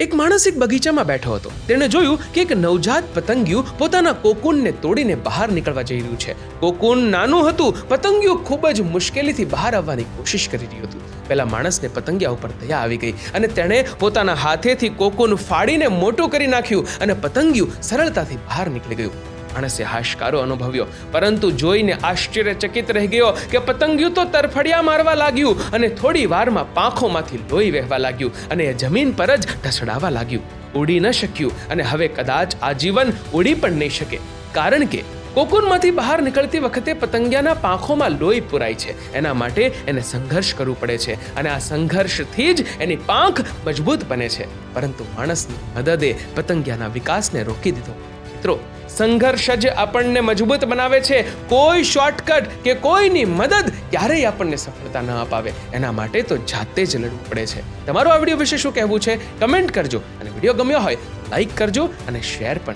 એક માણસ એક બગીચામાં બેઠો હતો. તેણે જોયું કે એક નવજાત પતંગિયું પોતાના કોકુનને તોડીને બહાર નીકળવા જઈ રહ્યું છે. કોકુન નાનું હતું, પતંગિયું ખૂબ જ મુશ્કેલીથી બહાર આવવાની કોશિશ કરી રહ્યું હતું. પેલા માણસને પતંગિયા ઉપર દયા આવી ગઈ અને તેણે પોતાના હાથેથી કોકુન ફાડીને મોટું કરી નાખ્યું અને પતંગિયું સરળતાથી બહાર નીકળી ગયું. માણસે હાશકારો અનુભવ્યો. પરંતુ જોઈને આશ્ચર્યચકિત રહી ગયો કે પતંગિયું તો તરફડિયા મારવા લાગ્યું અને થોડી વારમાં પાંખોમાંથી લોહી વહેવા લાગ્યું અને એ જમીન પર જ ઢસડાવા લાગ્યું. ઉડી ન શક્યું અને હવે કદાચ આજીવન ઉડી પણ નહીં શકે. કારણ કે કોકુનમાંથી બહાર નીકળતી વખતે પતંગિયાના પાંખોમાં લોહી પુરાય છે. એના માટે એને સંઘર્ષ કરવું પડે છે અને આ સંઘર્ષથી જ એની પાંખ મજબૂત બને છે. પરંતુ માણસની મદદે પતંગિયાના વિકાસને રોકી દીધો. મિત્રો સંઘર્ષ જ આપણને મજબૂત બનાવે છે. કોઈ શોર્ટકટ કે કોઈની મદદ ક્યારેય આપણને સફળતા ન અપાવે. એના માટે તો જાતે જ લડવું પડે છે. તમારું આ વીડિયો વિશે શું કહેવું છે? કમેન્ટ કરજો. અને વીડિયો ગમ્યો હોય લાઈક કરજો અને શેર પણ